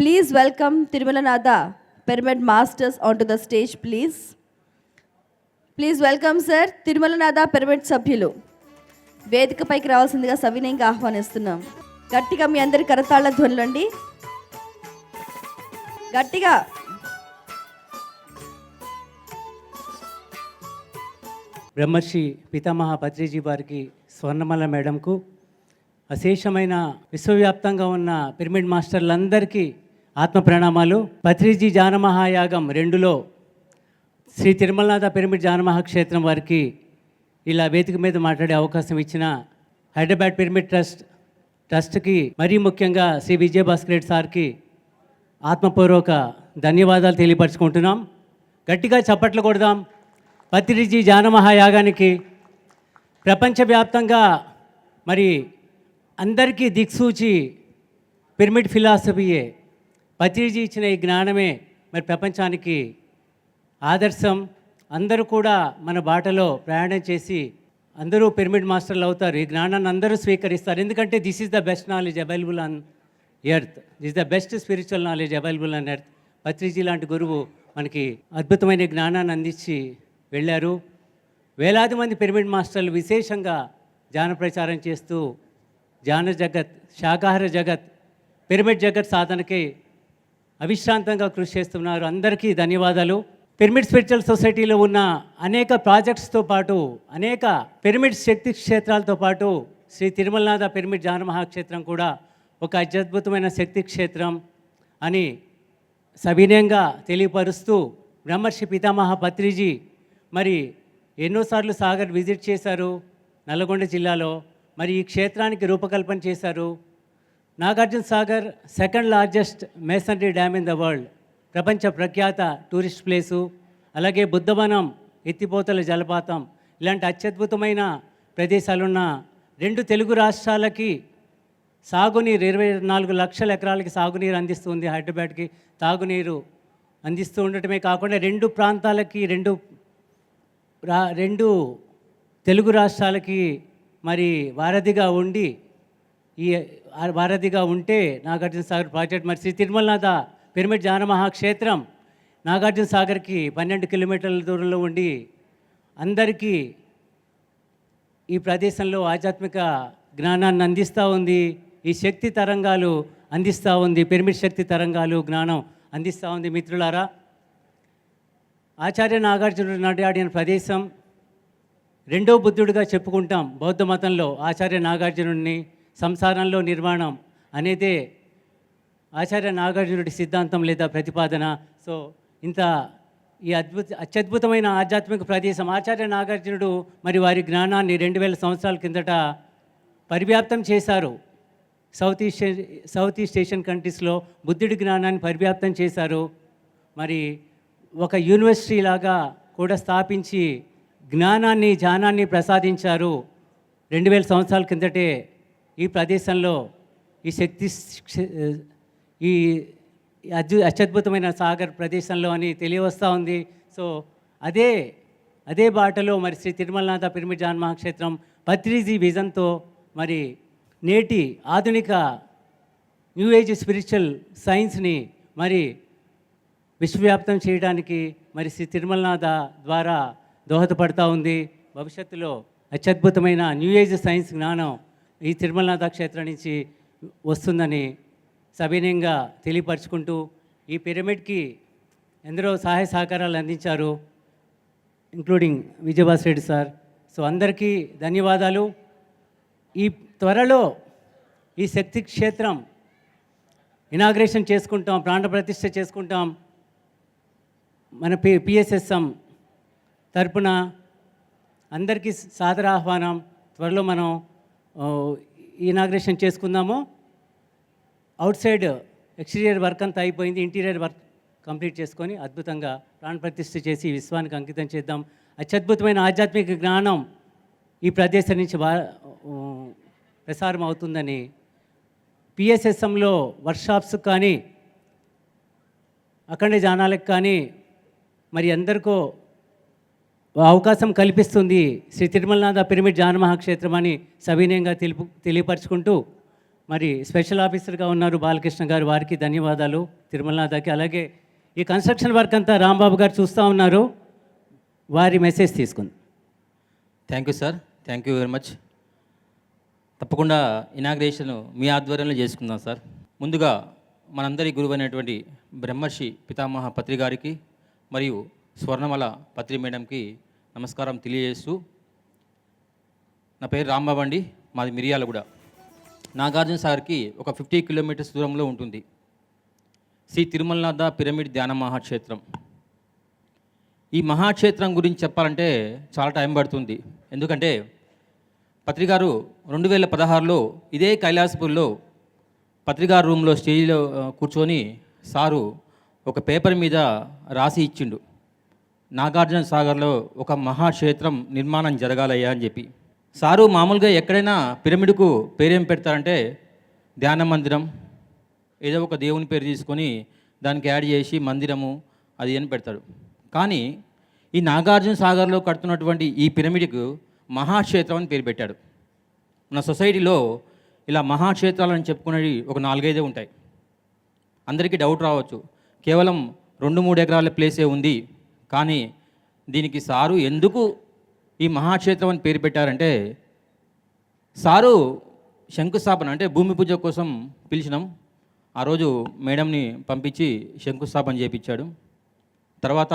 Please welcome Tirumalanatha pyramid masters on to the stage please please welcome sir Tirumalanatha pyramid సభ్యులు వేదికపైకి రావాల్సిందిగా సవినయంగా ఆహ్వానిస్తున్నాం. గట్టిగా మీ అందరి కరతాళ ధ్వనులండి. గట్టిగా. బ్రహ్మర్షి పితామహ భద్రీజీ వారికి స్వర్ణమల మేడంకు అశేషమైన విశ్వవ్యాప్తంగా ఉన్న పిరమిడ్ మాస్టర్లందరికీ ఆత్మ ప్రణామాలు. పత్రిజీ జానమహాయాగం రెండులో శ్రీ తిరుమలనాథ పిరమిడ్ జానమహాక్షేత్రం వారికి ఇలా వేదిక మీద మాట్లాడే అవకాశం ఇచ్చిన హైదరాబాద్ పిరమిడ్ ట్రస్ట్ ట్రస్ట్కి మరీ ముఖ్యంగా శ్రీ విజయభాస్కర్ రెడ్డి సార్కి ఆత్మపూర్వక ధన్యవాదాలు తెలియపరచుకుంటున్నాం. గట్టిగా చప్పట్లు కొడదాం. పత్రిజీ జానమహాయాగానికి ప్రపంచవ్యాప్తంగా మరి అందరికీ దిక్సూచి పిరమిడ్ ఫిలాసఫీయే పత్రిజీ ఇచ్చిన ఈ జ్ఞానమే మరి ప్రపంచానికి ఆదర్శం. అందరూ కూడా మన బాటలో ప్రయాణం చేసి అందరూ పిరమిడ్ మాస్టర్లు అవుతారు. ఈ జ్ఞానాన్ని అందరూ స్వీకరిస్తారు. ఎందుకంటే this is the best knowledge available on earth this the best spiritual knowledge available on earth Patriji లాంటి గురువు మనకి అద్భుతమైన జ్ఞానాన్ని అందించి వెళ్ళారు. వేలాది మంది పిరమిడ్ మాస్టర్లు విశేషంగా ధ్యాన ప్రచారం చేస్తూ ధ్యాన జగత్ శాకాహార జగత్ పిరమిడ్ జగత్ సాధనకి అవిశ్రాంతంగా కృషి చేస్తున్నారు. అందరికీ ధన్యవాదాలు. పిరమిడ్ స్పిరిచువల్ సొసైటీలో ఉన్న అనేక ప్రాజెక్ట్స్తో పాటు అనేక పిరమిడ్ శక్తి క్షేత్రాలతో పాటు శ్రీ తిరుమలనాథ పిరమిడ్ జాన మహాక్షేత్రం కూడా ఒక అత్యద్భుతమైన శక్తి క్షేత్రం అని సవినయంగా తెలియపరుస్తూ బ్రహ్మర్షి పితామహ పత్రిజీ మరి ఎన్నోసార్లు సాగర్ విజిట్ చేశారు నల్గొండ జిల్లాలో. మరి ఈ క్షేత్రానికి రూపకల్పన చేశారు. Nagarjuna Sagar second largest masonry dam in the world. ప్రపంచ ప్రఖ్యాత టూరిస్ట్ ప్లేసు. అలాగే బుద్ధవనం ఎత్తిపోతల జలపాతం. ఇలాంటి అత్యద్భుతమైన ప్రదేశాలున్న రెండు తెలుగు రాష్ట్రాలకి సాగునీరు ఇరవై నాలుగు లక్షల ఎకరాలకి సాగునీరు అందిస్తుంది హైదరాబాద్కి. తాగునీరు అందిస్తూ ఉండటమే కాకుండా రెండు ప్రాంతాలకి రెండు రా రెండు తెలుగు రాష్ట్రాలకి మరి వారధిగా ఉండి ఈ వారధిగా ఉంటే నాగార్జున సాగర్ ప్రాజెక్ట్ మరి శ్రీ తిరుమలనాథ పిరమిడ్ జానమహాక్షేత్రం నాగార్జున సాగర్కి పన్నెండు కిలోమీటర్ల దూరంలో ఉండి అందరికీ ఈ ప్రదేశంలో ఆధ్యాత్మిక జ్ఞానాన్ని అందిస్తూ ఉంది. ఈ శక్తి తరంగాలు అందిస్తూ ఉంది. పిరమిడ్ శక్తి తరంగాలు జ్ఞానం అందిస్తూ ఉంది మిత్రులారా. ఆచార్య నాగార్జునుడు నడియాడిన ప్రదేశం రెండో బుద్ధుడిగా చెప్పుకుంటాం బౌద్ధ మతంలో ఆచార్య నాగార్జునుడిని. సంసారంలో నిర్మాణం అనేదే ఆచార్య నాగార్జునుడి సిద్ధాంతం లేదా ప్రతిపాదన. సో ఇంత ఈ అద్భుత అత్యద్భుతమైన ఆధ్యాత్మిక ప్రదేశం ఆచార్య నాగార్జునుడు మరి వారి జ్ఞానాన్ని రెండు వేల సంవత్సరాల కిందట పరివ్యాప్తం చేశారు. South east south east Asian కంట్రీస్లో బుద్ధుడి జ్ఞానాన్ని పరివ్యాప్తం చేశారు. మరి ఒక యూనివర్సిటీ లాగా కూడా స్థాపించి జ్ఞానాన్ని ధ్యానాన్ని ప్రసాదించారు. రెండు వేల సంవత్సరాల కిందటే ఈ ప్రదేశంలో ఈ శక్తి ఈ అద్భు అత్యద్భుతమైన సాగర్ ప్రదేశంలో అని తెలియవస్తూ ఉంది. సో అదే అదే బాటలో మరి శ్రీ తిరుమలనాథ పిరమిడ్ జాన్ మహాక్షేత్రం పత్రిజీ విజన్తో మరి నేటి ఆధునిక న్యూ ఏజ్ స్పిరిచువల్ సైన్స్ని మరి విశ్వవ్యాప్తం చేయడానికి మరి శ్రీ తిరుమలనాథ ద్వారా దోహదపడతా ఉంది. భవిష్యత్తులో అత్యద్భుతమైన న్యూ ఏజ్ సైన్స్ జ్ఞానం ఈ తిరుమలనాథ క్షేత్రం నుంచి వస్తుందని సవినయంగా తెలియపరుచుకుంటూ ఈ పిరమిడ్కి ఎందరో సహాయ సహకారాలు అందించారు including Vijayabhas Reddy sir. So అందరికీ ధన్యవాదాలు. ఈ త్వరలో ఈ శక్తి క్షేత్రం ఇనాగ్రేషన్ చేసుకుంటాం ప్రాణ ప్రతిష్ఠ చేసుకుంటాం. మన పి పిఎస్ఎస్ఎం తరపున అందరికీ సాదర ఆహ్వానం. త్వరలో మనం ఇనాగ్రేషన్ చేసుకుందాము. అవుట్ సైడ్ ఎక్స్టీరియర్ వర్క్ అంతా అయిపోయింది. ఇంటీరియర్ వర్క్ కంప్లీట్ చేసుకొని అద్భుతంగా ప్రాణప్రతిష్ఠ చేసి విశ్వానికి అంకితం చేద్దాం. అత్యద్భుతమైన ఆధ్యాత్మిక జ్ఞానం ఈ ప్రదేశం నుంచి వా ప్రసారం అవుతుందని పిఎస్ఎస్ఎంలో వర్క్షాప్స్ కానీ అఖండ జానాలకు కానీ మరి అందరికో అవకాశం కల్పిస్తుంది శ్రీ తిరుమలనాథ పిరమిడ్ జానమహాక్షేత్రం అని సవినయంగా తెలుపు తెలియపరచుకుంటూ మరి స్పెషల్ ఆఫీసర్గా ఉన్నారు బాలకృష్ణ గారు వారికి ధన్యవాదాలు తిరుమలనాథకి. అలాగే ఈ కన్స్ట్రక్షన్ వర్క్ అంతా రాంబాబు గారు చూస్తూ ఉన్నారు. వారి మెసేజ్ తీసుకుంది. Thank you sir thank you very much తప్పకుండా ఇనాగ్రేషన్ మీ ఆధ్వర్యంలో చేసుకుందాం సార్ ముందుగా మనందరి గురువు అయినటువంటి బ్రహ్మర్షి పితామహ పత్రి గారికి మరియు స్వర్ణమల పత్రి మేడంకి నమస్కారం తెలియజేస్తూ నా పేరు రాంబాబండి మాది మిరియాలగూడ. నాగార్జున సాగర్కి ఒక ఫిఫ్టీ కిలోమీటర్స్ దూరంలో ఉంటుంది. శ్రీ తిరుమలనాథ పిరమిడ్ ధ్యాన మహాక్షేత్రం. ఈ మహాక్షేత్రం గురించి చెప్పాలంటే చాలా టైం పడుతుంది. ఎందుకంటే పత్రికారు రెండు వేల పదహారులో ఇదే కైలాసపూర్లో పత్రికారు రూమ్లో స్టేజ్లో కూర్చొని సారు ఒక పేపర్ మీద రాసి ఇచ్చిండు. నాగార్జున సాగర్లో ఒక మహాక్షేత్రం నిర్మాణం జరగాలయ్యా అని చెప్పి. సారు మామూలుగా ఎక్కడైనా పిరమిడ్కు పేరేం పెడతారంటే ధ్యాన మందిరం ఏదో ఒక దేవుని పేరు తీసుకొని దానికి యాడ్ చేసి మందిరము అది అని పెడతాడు. కానీ ఈ నాగార్జున సాగర్లో కడుతున్నటువంటి ఈ పిరమిడ్కు మహాక్షేత్రం అని పేరు పెట్టాడు. మన సొసైటీలో ఇలా మహాక్షేత్రాలని చెప్పుకునేవి ఒక నాలుగైదే ఉంటాయి. అందరికీ డౌట్ రావచ్చు. కేవలం రెండు మూడు ఎకరాల ప్లేసే ఉంది. కానీ దీనికి సారు ఎందుకు ఈ మహాక్షేత్రం అని పేరు పెట్టారంటే సారు శంకుస్థాపన అంటే భూమి పూజ కోసం పిలిచినాం. ఆ రోజు మేడంని పంపించి శంకుస్థాపన చేయించాడు తర్వాత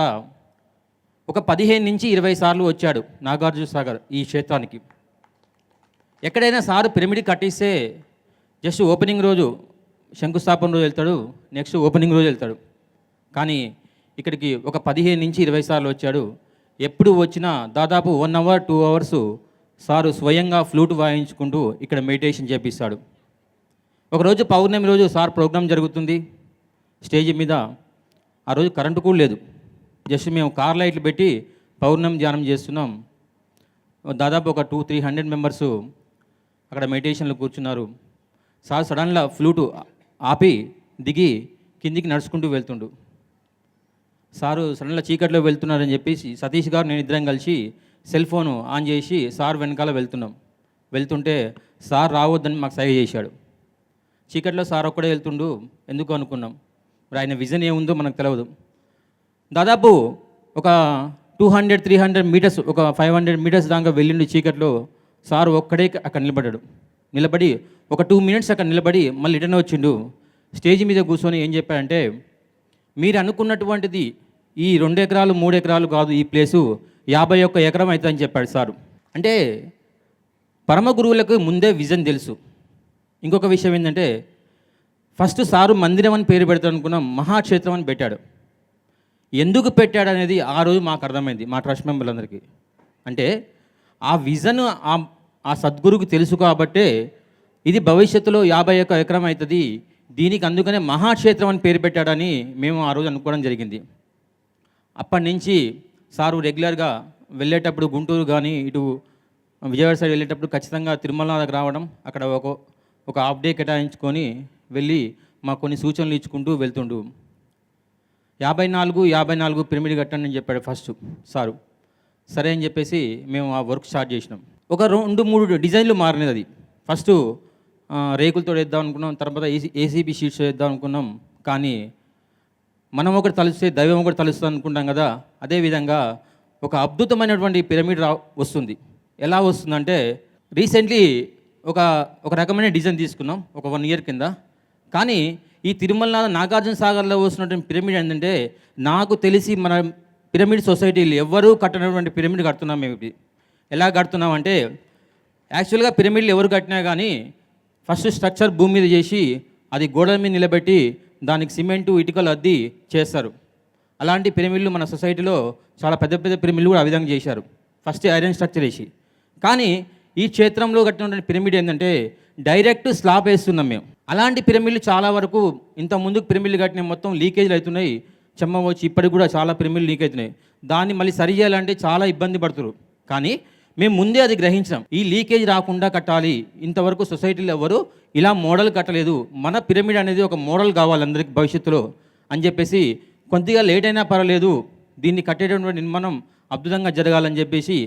ఒక పదిహేను నుంచి ఇరవై సార్లు వచ్చాడు నాగార్జున సాగర్ ఈ క్షేత్రానికి. ఎక్కడైనా సారు పిరమిడ్ కట్టిస్తే జస్ట్ ఓపెనింగ్ రోజు శంకుస్థాపన రోజు వెళ్తాడు నెక్స్ట్ ఓపెనింగ్ రోజు వెళ్తాడు. కానీ ఇక్కడికి ఒక పదిహేను నుంచి ఇరవై సార్లు వచ్చాడు. ఎప్పుడు వచ్చినా దాదాపు one hour two hours sir స్వయంగా ఫ్లూట్ వాయించుకుంటూ ఇక్కడ మెడిటేషన్ చేపిస్తాడు. ఒకరోజు పౌర్ణమి రోజు సార్ ప్రోగ్రాం జరుగుతుంది. స్టేజ్ మీద ఆ రోజు కరెంటు కూడా లేదు. జస్ట్ మేము కార్ లైట్లు పెట్టి పౌర్ణమి ధ్యానం చేస్తున్నాం. దాదాపు ఒక టూ త్రీ హండ్రెడ్ మెంబర్స్ అక్కడ మెడిటేషన్లో కూర్చున్నారు. సార్ సడన్గా ఫ్లూటు ఆపి దిగి కిందికి నడుచుకుంటూ వెళ్తుండు. సారు సడన్గా చీకట్లో వెళ్తున్నారని చెప్పేసి సతీష్ గారు నేను ఇద్దరం కలిసి సెల్ ఫోన్ ఆన్ చేసి సార్ వెనకాల వెళ్తున్నాం. వెళ్తుంటే సార్ రావద్దని మాకు సైగ చేశాడు. చీకట్లో సార్ ఒక్కడే వెళ్తుండు ఎందుకు అనుకున్నాం? మరి ఆయన విజన్ ఏముందో మనకు తెలియదు దాదాపు ఒక two hundred three hundred metres ఒక ఫైవ్ హండ్రెడ్ మీటర్స్ దాకా వెళ్ళిండు చీకట్లో సార్ ఒక్కడే అక్కడ నిలబడ్డాడు. నిలబడి ఒక టూ మినిట్స్ అక్కడ నిలబడి మళ్ళీ రిటర్న్ వచ్చిండు. స్టేజ్ మీద కూర్చొని ఏం చెప్పాడంటే మీరు అనుకున్నటువంటిది ఈ రెండు ఎకరాలు మూడు ఎకరాలు కాదు ఈ ప్లేసు యాభై ఒక్క ఎకరం అవుతుందని చెప్పాడు సారు. అంటే పరమ గురువులకు ముందే విజన్ తెలుసు. ఇంకొక విషయం ఏంటంటే ఫస్ట్ సారు మందిరం అని పేరు పెడతాడు అనుకున్నాం మహాక్షేత్రం అని పెట్టాడు. ఎందుకు పెట్టాడు అనేది ఆ రోజు మాకు అర్థమైంది మా ట్రస్ట్ మెంబర్లందరికీ. అంటే ఆ విజన్ ఆ ఆ సద్గురుకు తెలుసు కాబట్టే ఇది భవిష్యత్తులో యాభై ఒక్క ఎకరం అవుతుంది దీనికి అందుకనే మహాక్షేత్రం అని పేరు పెట్టాడని మేము ఆ రోజు అనుకోవడం జరిగింది. అప్పటి నుంచి సారు రెగ్యులర్గా వెళ్ళేటప్పుడు గుంటూరు కానీ ఇటు విజయవాడ సైడ్ వెళ్ళేటప్పుడు ఖచ్చితంగా తిరుమల దగ్గర రావడం అక్కడ ఒక ఒక హాఫ్ డే కేటాయించుకొని వెళ్ళి మాకు కొన్ని సూచనలు ఇచ్చుకుంటూ వెళ్తుండు. యాభై నాలుగు యాభై నాలుగు పిరమిడ్ కట్టండి అని చెప్పాడు ఫస్ట్ సారు. సరే అని చెప్పేసి మేము ఆ వర్క్ స్టార్ట్ చేసినాం. ఒక రెండు మూడు డిజైన్లు మారినది అది. ఫస్ట్ రేకులతో వేద్దాం అనుకున్నాం తర్వాత ఏసీ ఏసీబీ షీట్స్ వేద్దాం అనుకున్నాం కానీ మనం ఒకటి తలిస్తే దైవం ఒకటి తలుస్తుంది అనుకుంటాం కదా అదేవిధంగా ఒక అద్భుతమైనటువంటి పిరమిడ్ రా వస్తుంది. ఎలా వస్తుందంటే రీసెంట్లీ ఒక ఒక రకమైన డిజైన్ తీసుకున్నాం ఒక వన్ ఇయర్ కింద. కానీ ఈ తిరుమల నాగార్జున సాగర్లో వస్తున్నటువంటి పిరమిడ్ ఏంటంటే నాకు తెలిసి మన పిరమిడ్ సొసైటీలు ఎవ్వరూ కట్టినటువంటి పిరమిడ్ కడుతున్నాం మేము ఇది ఎలా కడుతున్నాం అంటే యాక్చువల్గా పిరమిడ్లు ఎవరు కట్టినా కానీ ఫస్ట్ స్ట్రక్చర్ భూమి మీద చేసి అది గోడల మీద నిలబెట్టి దానికి సిమెంటు ఇటుకలు అద్ది చేస్తారు. అలాంటి పిరమిడ్లు మన సొసైటీలో చాలా పెద్ద పెద్ద పిరమిడ్లు కూడా ఆ విధంగా చేశారు. ఫస్ట్ ఐరన్ స్ట్రక్చర్ వేసి కానీ ఈ క్షేత్రంలో కట్టినటువంటి పిరమిడ్ ఏంటంటే డైరెక్ట్ స్లాబ్ వేస్తున్నాం మేము. అలాంటి పిరమిడ్లు చాలా వరకు ఇంత ముందుకు పిరమిడ్లు కట్టిన మొత్తం లీకేజ్లు అవుతున్నాయి. చెమ్మ వచ్చి ఇప్పటికి కూడా చాలా పిరమిడ్లు లీక్ అవుతున్నాయి దాన్ని మళ్ళీ సరి చేయాలంటే చాలా ఇబ్బంది పడుతున్నారు. కానీ మేము ముందే అది గ్రహించాం ఈ లీకేజ్ రాకుండా కట్టాలి. ఇంతవరకు సొసైటీలో ఎవరు ఇలా మోడల్ కట్టలేదు. మన పిరమిడ్ అనేది ఒక మోడల్ కావాలి అందరికి భవిష్యత్తులో అని చెప్పేసి కొద్దిగా లేట్ అయినా పర్వాలేదు. దీన్ని కట్టేటటువంటి నిర్మాణం అద్భుతంగా జరగాలని చెప్పేసి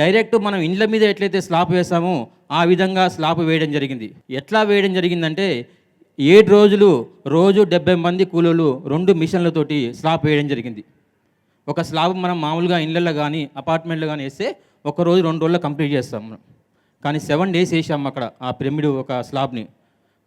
డైరెక్ట్ మనం ఇండ్ల మీద ఎట్లయితే స్లాబ్ వేసామో ఆ విధంగా స్లాబ్ వేయడం జరిగింది. ఎట్లా వేయడం జరిగిందంటే ఏడు రోజులు రోజు డెబ్బై మంది కూలీలు రెండు మిషన్లతోటి స్లాబ్ వేయడం జరిగింది. ఒక స్లాబ్ మనం మామూలుగా ఇళ్ళల్లో కానీ అపార్ట్మెంట్లో కానీ వేస్తే ఒక రోజు రెండు రోజుల్లో కంప్లీట్ చేస్తాం. కానీ సెవెన్ డేస్ వేసాం అక్కడ ఆ పిరమిడ్ ఒక స్లాబ్ని.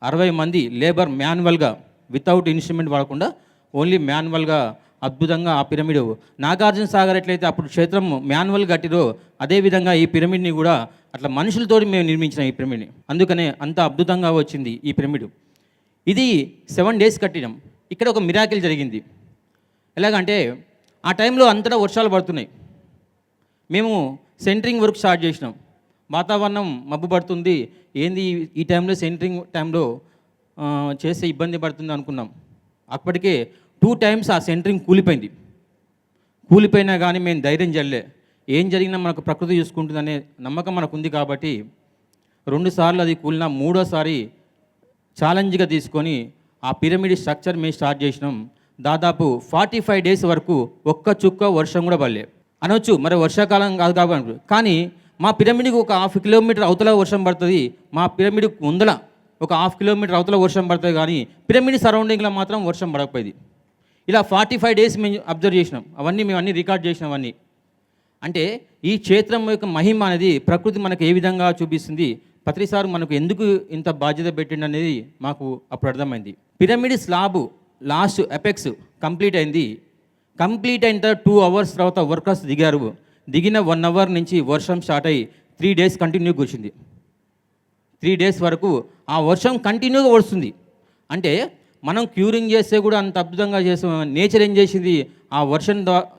అరవై మంది లేబర్ మాన్యువల్గా వితౌట్ ఇన్స్ట్రుమెంట్ వాడకుండా ఓన్లీ మాన్యువల్గా అద్భుతంగా ఆ పిరమిడ్. నాగార్జున సాగర్ ఎట్లయితే అప్పుడు క్షేత్రం మాన్యువల్ కట్టిరో అదేవిధంగా ఈ పిరమిడ్ని కూడా అట్లా మనుషులతోటి మేము నిర్మించిన ఈ పిరమిడ్ని. అందుకనే అంత అద్భుతంగా వచ్చింది ఈ పిరమిడ్. ఇది సెవెన్ డేస్ కట్టినాం. ఇక్కడ ఒక మిరాకిల్ జరిగింది. ఎలాగంటే ఆ టైంలో అంతటా వర్షాలు పడుతున్నాయి. మేము సెంటరింగ్ వర్క్ స్టార్ట్ చేసినాం. వాతావరణం మబ్బు పడుతుంది ఏంది ఈ- టైంలో సెంటరింగ్ టైంలో చేస్తే ఇబ్బంది పడుతుంది అనుకున్నాం. అప్పటికే టూ టైమ్స్ ఆ సెంటరింగ్ కూలిపోయింది. కూలిపోయినా కానీ మేము ధైర్యం చల్లే ఏం జరిగినా మనకు ప్రకృతి చూసుకుంటుందనే నమ్మకం మనకు ఉంది కాబట్టి రెండుసార్లు అది కూలినా మూడోసారి ఛాలెంజ్గా తీసుకొని ఆ పిరమిడ్ స్ట్రక్చర్ మేము స్టార్ట్ చేసినాం. దాదాపు ఫార్టీ ఫైవ్ డేస్ వరకు ఒక్క చుక్క వర్షం కూడా పడలేదు అనొచ్చు మరి వర్షాకాలం కాదు కాబట్టి కానీ మా పిరమిడ్కి ఒక హాఫ్ కిలోమీటర్ అవతల వర్షం పడుతుంది మా పిరమిడ్ ముందల ఒక హాఫ్ కిలోమీటర్ అవతల వర్షం పడుతుంది కానీ పిరమిడ్ సరౌండింగ్లో మాత్రం వర్షం పడకపోయింది. ఇలా ఫార్టీ ఫైవ్ డేస్ మేము అబ్జర్వ్ చేసినాం అవన్నీ మేము అన్నీ రికార్డ్ చేసినాం అవన్నీ. అంటే ఈ క్షేత్రం యొక్క మహిమ అనేది ప్రకృతి మనకు ఏ విధంగా చూపిస్తుంది పత్రిసారు మనకు ఎందుకు ఇంత బాధ్యత పెట్టిండు అనేది మాకు అప్పుడు అర్థమైంది. Pyramid slab last apex complete అయింది కంప్లీట్ అయిన తర్వాత టూ అవర్స్ తర్వాత వర్కర్స్ దిగారు. దిగిన వన్ అవర్ నుంచి వర్షం స్టార్ట్ అయ్యి త్రీ డేస్ కంటిన్యూ కూర్చుంది. త్రీ డేస్ వరకు ఆ వర్షం కంటిన్యూగా వస్తుంది అంటే మనం క్యూరింగ్ చేస్తే కూడా అంత అద్భుతంగా చేసే నేచర్ ఏం చేసింది? ఆ వర్షం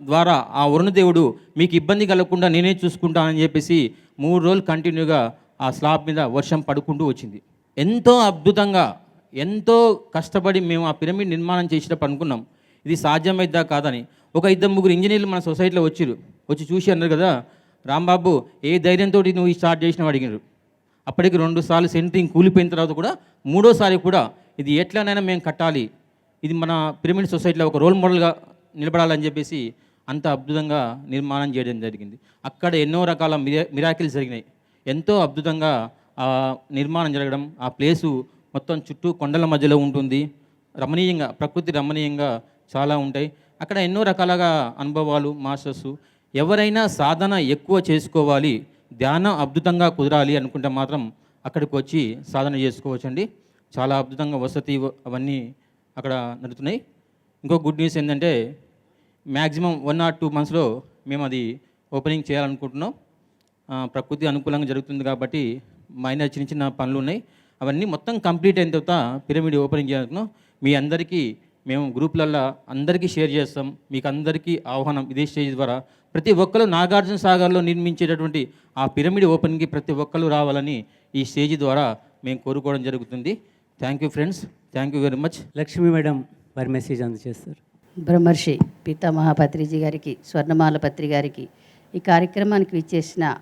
ద్వారా ఆ వరుణదేవుడు మీకు ఇబ్బంది కలగకుండా నేనే చూసుకుంటానని చెప్పేసి మూడు రోజులు కంటిన్యూగా ఆ స్లాబ్ మీద వర్షం పడుకుంటూ వచ్చింది. ఎంతో అద్భుతంగా ఎంతో కష్టపడి మేము ఆ పిరమిడ్ నిర్మాణం చేసినప్పుడు అనుకున్నాం. ఇది సాధ్యమైద్దా కాదని. ఒక ఇద్దరు ముగ్గురు ఇంజనీర్లు మన సొసైటీలో వచ్చిరు వచ్చి చూసి అన్నారు కదా రాంబాబు ఏ ధైర్యంతో నువ్వు ఈ స్టార్ట్ చేసినావు? అడిగినారు. అప్పటికి రెండు సార్లు సెంటరింగ్ కూలిపోయిన తర్వాత కూడా మూడోసారి కూడా ఇది ఎట్లానైనా మేము కట్టాలి. ఇది మన పిరమిడ్ సొసైటీలో ఒక రోల్ మోడల్గా నిలబడాలని చెప్పేసి అంత అద్భుతంగా నిర్మాణం చేయడం జరిగింది. అక్కడ ఎన్నో రకాల మిరా మిరాకిల్స్ జరిగినాయి. ఎంతో అద్భుతంగా ఆ నిర్మాణం జరగడం ఆ ప్లేసు మొత్తం చుట్టూ కొండల మధ్యలో ఉంటుంది. రమణీయంగా ప్రకృతి రమణీయంగా చాలా ఉంటాయి. అక్కడ ఎన్నో రకాలుగా అనుభవాలు మాస్టర్స్. ఎవరైనా సాధన ఎక్కువ చేసుకోవాలి ధ్యానం అద్భుతంగా కుదరాలి అనుకుంటే మాత్రం అక్కడికి వచ్చి సాధన చేసుకోవచ్చండి. చాలా అద్భుతంగా వసతి అవన్నీ అక్కడ నడుతున్నాయి. ఇంకో గుడ్ న్యూస్ ఏంటంటే మ్యాక్సిమం వన్ ఆర్ టూ మంత్స్లో మేము అది ఓపెనింగ్ చేయాలనుకుంటున్నాం. ప్రకృతి అనుకూలంగా జరుగుతుంది కాబట్టి మైనర్ చిన్న చిన్న పనులు ఉన్నాయి. అవన్నీ మొత్తం కంప్లీట్ అయిన తర్వాత పిరమిడ్ ఓపెనింగ్ చేయాలనుకున్నాం మీ అందరికీ మేము గ్రూప్లల్లో అందరికీ షేర్ చేస్తాం. మీకు అందరికీ ఆహ్వానం ఇదే స్టేజ్ ద్వారా. ప్రతి ఒక్కరు నాగార్జున సాగర్లో నిర్మించేటటువంటి ఆ పిరమిడ్ ఓపెనింగ్కి ప్రతి ఒక్కరు రావాలని ఈ స్టేజ్ ద్వారా మేము కోరుకోవడం జరుగుతుంది. Thank you friends thank you very much Lakshmi madam వారి మెసేజ్ అందజేస్తారు. బ్రహ్మర్షి పితామహ పత్రిజీ గారికి స్వర్ణమాల పత్రి గారికి ఈ కార్యక్రమానికి విచ్చేసిన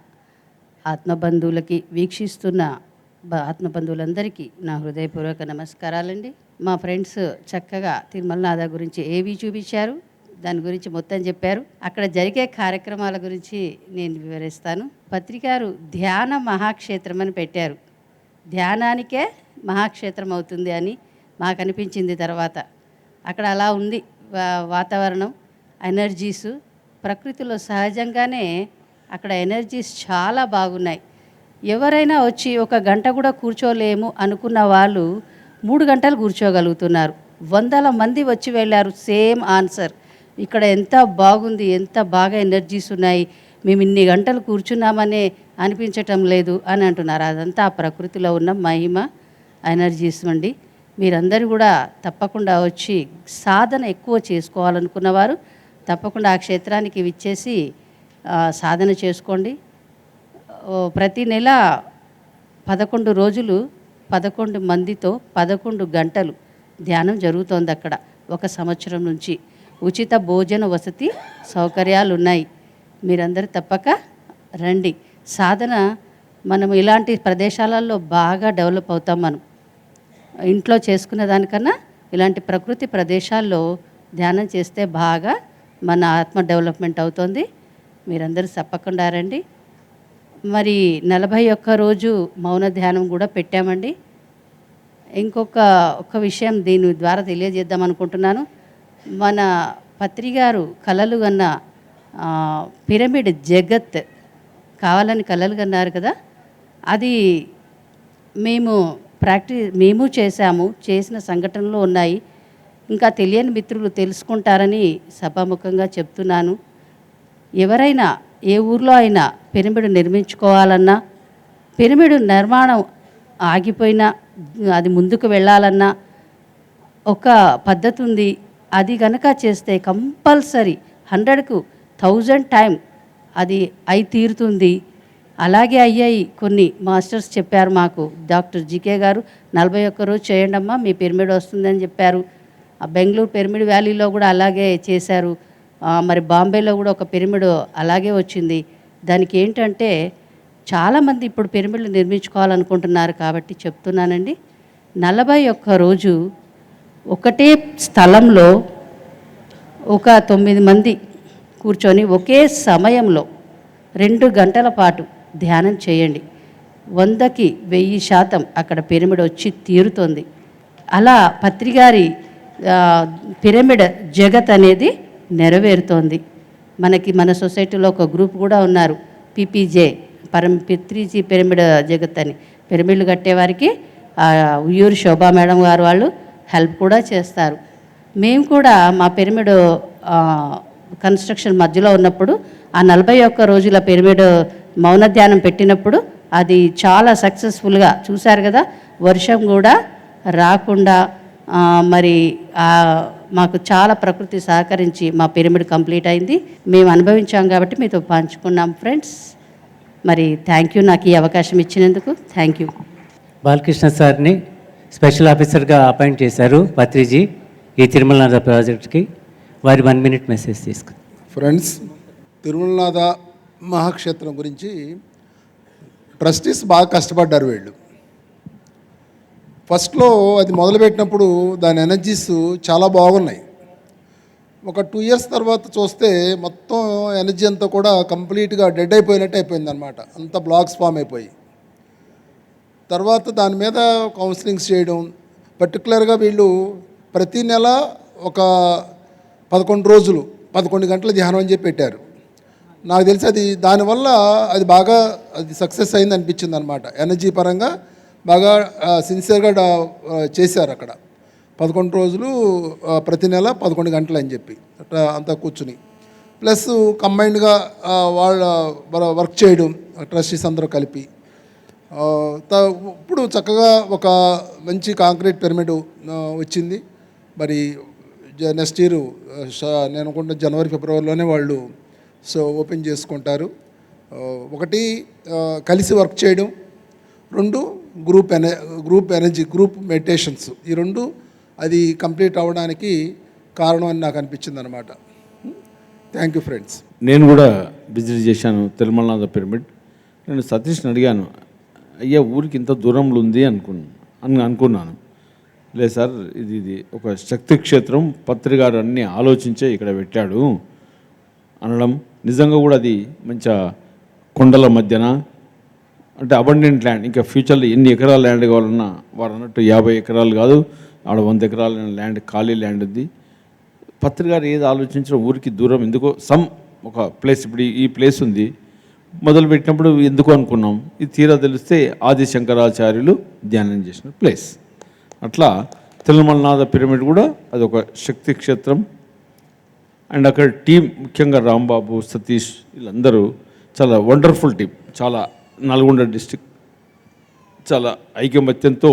ఆత్మబంధువులకి వీక్షిస్తున్న బ- ఆత్మబంధువులందరికీ నా హృదయపూర్వక నమస్కారాలండి. మా ఫ్రెండ్స్ చక్కగా తిరుమలనాథ గురించి ఏవి చూపించారు దాని గురించి మొత్తం చెప్పారు. అక్కడ జరిగే కార్యక్రమాల గురించి నేను వివరిస్తాను. పత్రికారు ధ్యాన మహాక్షేత్రం అని పెట్టారు. ధ్యానానికే మహాక్షేత్రం అవుతుంది అని మాకు అనిపించింది తర్వాత. అక్కడ అలా ఉంది వాతావరణం ఎనర్జీస్. ప్రకృతిలో సహజంగానే అక్కడ ఎనర్జీస్ చాలా బాగున్నాయి. ఎవరైనా వచ్చి ఒక గంట కూడా కూర్చోలేము అనుకున్న వాళ్ళు మూడు గంటలు కూర్చోగలుగుతున్నారు. వందల మంది వచ్చి వెళ్ళారు. Same answer. ఇక్కడ ఎంత బాగుంది ఎంత బాగా ఎనర్జీస్ ఉన్నాయి. మేము ఇన్ని గంటలు కూర్చున్నామనే అనిపించటం లేదు అని అంటున్నారు. అదంతా ఆ ప్రకృతిలో ఉన్న మహిమ ఎనర్జీస్ అండి. మీరందరూ కూడా తప్పకుండా వచ్చి సాధన ఎక్కువ చేసుకోవాలనుకున్నవారు తప్పకుండా ఆ క్షేత్రానికి విచ్చేసి సాధన చేసుకోండి. ప్రతి నెల పదకొండు రోజులు పదకొండు మందితో పదకొండు గంటలు ధ్యానం జరుగుతోంది అక్కడ. ఒక సంవత్సరం నుంచి ఉచిత భోజన వసతి సౌకర్యాలు ఉన్నాయి మీరందరూ తప్పక రండి. సాధన మనం ఇలాంటి ప్రదేశాలలో బాగా డెవలప్ అవుతాం మనం. ఇంట్లో చేసుకునే దానికన్నా ఇలాంటి ప్రకృతి ప్రదేశాల్లో ధ్యానం చేస్తే బాగా మన ఆత్మ డెవలప్మెంట్ అవుతుంది. మీరందరూ తప్పకుండా రండి. మరి నలభై ఒక్క రోజు మౌన ధ్యానం కూడా పెట్టామండి. ఇంకొక ఒక విషయం దీని ద్వారా తెలియజేద్దాం అనుకుంటున్నాను. మన పత్రిగారు కళలు కలలు కన్న పిరమిడ్ జగత్ కావాలని కలలు కన్నారు కదా. అది మేము ప్రాక్టీస్ మేము చేశాము చేసిన సంఘటనలు ఉన్నాయి. ఇంకా తెలియని మిత్రులు తెలుసుకుంటారని సభాముఖంగా చెప్తున్నాను. ఎవరైనా ఏ ఊర్లో అయినా పిరమిడ్ నిర్మించుకోవాలన్నా పిరమిడ్ నిర్మాణం ఆగిపోయినా అది ముందుకు వెళ్ళాలన్నా ఒక పద్ధతి ఉంది. అది గనక చేస్తే కంపల్సరీ హండ్రెడ్కు థౌజండ్ టైం అది అయి తీరుతుంది. అలాగే అయ్యాయి కొన్ని మాస్టర్స్ చెప్పారు మాకు. డాక్టర్ జీకే గారు నలభై ఒక్క రోజు చేయండి అమ్మా మీ పిరమిడ్ వస్తుందని చెప్పారు. ఆ బెంగళూరు పిరమిడ్ వ్యాలీలో కూడా అలాగే చేశారు. మరి బాంబేలో కూడా ఒక పిరమిడ్ అలాగే వచ్చింది. దానికి ఏంటంటే చాలామంది ఇప్పుడు పిరమిడ్లు నిర్మించుకోవాలనుకుంటున్నారు కాబట్టి చెప్తున్నానండి. నలభై ఒక్క రోజు ఒకటే స్థలంలో ఒక తొమ్మిది మంది కూర్చొని ఒకే సమయంలో రెండు గంటల పాటు ధ్యానం చేయండి. వందకి వెయ్యి శాతం అక్కడ పిరమిడ్ వచ్చి తీరుతోంది. అలా పత్రిగారి పిరమిడ్ జగత్ అనేది నెరవేరుతోంది. మనకి మన సొసైటీలో ఒక గ్రూప్ కూడా ఉన్నారు. పీపీజే పరం పిత్రీజీ పిరమిడ్ జగత్ అని. పిరమిడ్లు కట్టేవారికి ఆ, ఉయ్యూరు శోభా మేడం గారు వాళ్ళు హెల్ప్ కూడా చేస్తారు. మేము కూడా మా పిరమిడ్ కన్స్ట్రక్షన్ మధ్యలో ఉన్నప్పుడు ఆ నలభై ఒక్క రోజుల పిరమిడ్ మౌన ధ్యానం పెట్టినప్పుడు అది చాలా సక్సెస్ఫుల్గా చూశారు కదా వర్షం కూడా రాకుండా మరి ఆ, మాకు చాలా ప్రకృతి సహకరించి మా పిరమిడ్ కంప్లీట్ అయింది. మేము అనుభవించాం కాబట్టి మీతో పంచుకున్నాం ఫ్రెండ్స్. మరి థ్యాంక్ యూ నాకు ఈ అవకాశం ఇచ్చినందుకు. థ్యాంక్ యూ బాలకృష్ణ సార్ని స్పెషల్ ఆఫీసర్గా అపాయింట్ చేశారు పత్రిజీ ఈ తిరుమల ప్రాజెక్ట్కి. వారి వన్ మినిట్ మెసేజ్ తీసుకుని ఫ్రెండ్స్ తిరుమలనాథ మహాక్షేత్రం గురించి ట్రస్టీస్ బాగా కష్టపడ్డారు వీళ్ళు. ఫస్ట్లో అది మొదలుపెట్టినప్పుడు దాని ఎనర్జీస్ చాలా బాగున్నాయి. ఒక టూ ఇయర్స్ తర్వాత చూస్తే మొత్తం ఎనర్జీ అంతా కూడా కంప్లీట్గా డెడ్ అయిపోయినట్టు అయిపోయింది అనమాట అంత బ్లాక్స్ ఫామ్ అయిపోయి. తర్వాత దాని మీద కౌన్సిలింగ్స్ చేయడం పర్టికులర్గా వీళ్ళు ప్రతి నెల ఒక పదకొండు రోజులు పదకొండు గంటల ధ్యానం అని చెప్పి పెట్టారు. నాకు తెలిసి అది దానివల్ల అది బాగా అది సక్సెస్ అయింది అనిపించింది అనమాట ఎనర్జీ పరంగా బాగా సిన్సియర్గా చేశారు అక్కడ. పదకొండు రోజులు ప్రతి నెల పదకొండు గంటలు అని చెప్పి అట్లా అంతా కూర్చుని. ప్లస్ కంబైన్డ్గా వాళ్ళ వర్క్ చేయడం ట్రస్టీస్ అందరూ కలిపి. త- ఇప్పుడు చక్కగా ఒక మంచి కాంక్రీట్ పిరమిడ్ వచ్చింది. మరి జ- నెక్స్ట్ ఇయర్ నేను అనుకుంటే జనవరి ఫిబ్రవరిలోనే వాళ్ళు సో ఓపెన్ చేసుకుంటారు. ఒకటి కలిసి వర్క్ చేయడం. రెండు గ్రూప్ ఎన గ్రూప్ ఎనర్జీ గ్రూప్ మెడిటేషన్స్ ఈ రెండు అది కంప్లీట్ అవ్వడానికి కారణం అని నాకు అనిపించింది అనమాట థ్యాంక్ యూ ఫ్రెండ్స్ నేను కూడా విజిట్ చేశాను తిరుమలనాథ పిరమిడ్ నేను సతీష్ని అడిగాను అయ్యా ఊరికి ఇంత దూరంలో ఉంది అనుకున్నాను అని అనుకున్నాను. లేదు సార్ ఇది ఇది ఒక శక్తి క్షేత్రం పత్రికారు అన్ని అన్నీ ఆలోచించే ఇక్కడ పెట్టాడు అనడం నిజంగా కూడా అది మంచి కొండల మధ్యన అంటే అబండెంట్ ల్యాండ్ ఇంకా ఫ్యూచర్లో ఎన్ని ఎకరాల ల్యాండ్ కావాలన్నా వారు అన్నట్టు యాభై ఎకరాలు కాదు ఆడ వంద ఎకరాల ల్యాండ్ ఖాళీ ల్యాండ్ ఉంది. పత్రికారు ఏది ఆలోచించిన ఊరికి దూరం. ఎందుకో సమ్ ఒక ప్లేస్ ఇప్పుడు ఈ- ప్లేస్ ఉంది. మొదలుపెట్టినప్పుడు ఎందుకు అనుకున్నాం? ఇది తీరా తెలిస్తే ఆది శంకరాచార్యులు ధ్యానం చేసిన ప్లేస్ అట్లా తిరుమలనాథ పిరమిడ్ కూడా అది ఒక శక్తి క్షేత్రం. అండ్ అక్కడ టీం ముఖ్యంగా రాంబాబు సతీష్ వీళ్ళందరూ చాలా వండర్ఫుల్ టీం చాలా నల్గొండ డిస్టిక్ చాలా ఐకమత్యంతో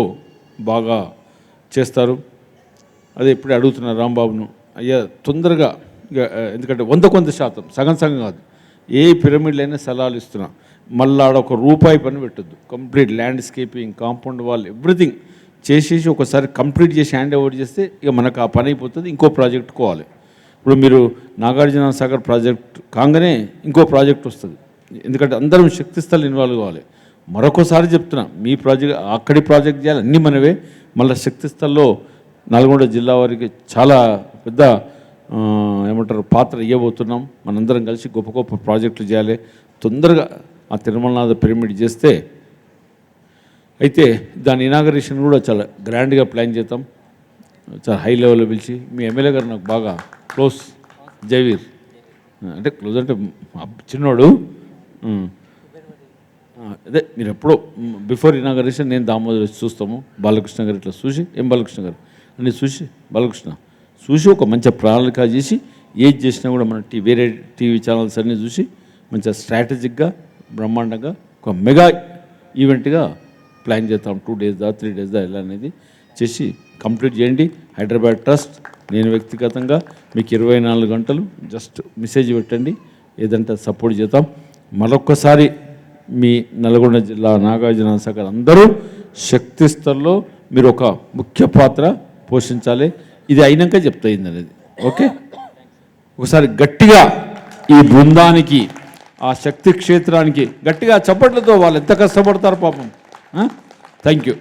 బాగా చేస్తారు. అదే ఇప్పుడే అడుగుతున్న రాంబాబును అయ్యా తొందరగా ఇక, ఎందుకంటే వంద కొంత శాతం సగం సగం కాదు ఏ పిరమిడ్లైనా సలహాలు ఇస్తున్నా. మళ్ళీ ఆడ ఒక రూపాయి పని పెట్టద్దు. Complete landscaping compound wall everything చేసేసి ఒకసారి కంప్లీట్ చేసి హ్యాండ్ ఓవర్ చేస్తే ఇక మనకు ఆ పని అయిపోతుంది ఇంకో ప్రాజెక్ట్ కోవాలి. ఇప్పుడు మీరు నాగార్జున సాగర్ ప్రాజెక్ట్ కాగానే ఇంకో ప్రాజెక్ట్ వస్తుంది. ఎందుకంటే అందరం శక్తిస్థలు ఇన్వాల్వ్ కావాలి. మరొకసారి చెప్తున్నా మీ ప్రాజెక్ట్ అక్కడి ప్రాజెక్ట్ చేయాలి అన్నీ మనవే. మళ్ళీ శక్తి స్థల్లో నల్గొండ జిల్లా వారికి చాలా పెద్ద ఏమంటారు పాత్ర ఇవ్వబోతున్నాం. మనందరం కలిసి గొప్ప గొప్ప ప్రాజెక్టులు చేయాలి. తొందరగా ఆ తిరుమలనాథ పిరమిడ్ చేస్తే అయితే దాని ఇనాగరేషన్ కూడా చాలా గ్రాండ్గా ప్లాన్ చేద్దాం. చాలా హై లెవెల్లో పిలిచి మీ ఎమ్మెల్యే గారు నాకు బాగా క్లోజ్ జయవీర్. అంటే క్లోజ్ అంటే చిన్నోడు అదే మీరు ఎప్పుడో బిఫోర్ ఇనాగరేషన్ నేను దామోదర్ వచ్చి చూస్తాము. బాలకృష్ణ గారు ఇట్లా చూసి ఏం బాలకృష్ణ గారు? అని చూసి బాలకృష్ణ చూసి ఒక మంచి ప్రణాళిక చేసి ఏది చేసినా కూడా మన టీ వేరే టీవీ ఛానల్స్ అన్నీ చూసి మంచిగా స్ట్రాటజిక్గా బ్రహ్మాండంగా ఒక మెగా ఈవెంట్గా ప్లాన్ చేస్తాం. టూ డేస్ దా త్రీ డేస్ దా ఇలా అనేది చేసి కంప్లీట్ చేయండి. హైదరాబాద్ ట్రస్ట్ నేను వ్యక్తిగతంగా మీకు ఇరవై నాలుగు గంటలు జస్ట్ మెసేజ్ పెట్టండి. ఏదంటే సపోర్ట్ చేద్దాం. మరొక్కసారి మీ నల్గొండ జిల్లా నాగార్జున సాగర్ అందరూ శక్తి స్థల్లో మీరు ఒక ముఖ్య పాత్ర పోషించాలి. ఇది అయినాక చెప్తాయింది అనేది ఓకే? ఒకసారి గట్టిగా ఈ బృందానికి ఆ శక్తి క్షేత్రానికి గట్టిగా చప్పట్లతో వాళ్ళు ఎంత కష్టపడతారు పాపం. Thank you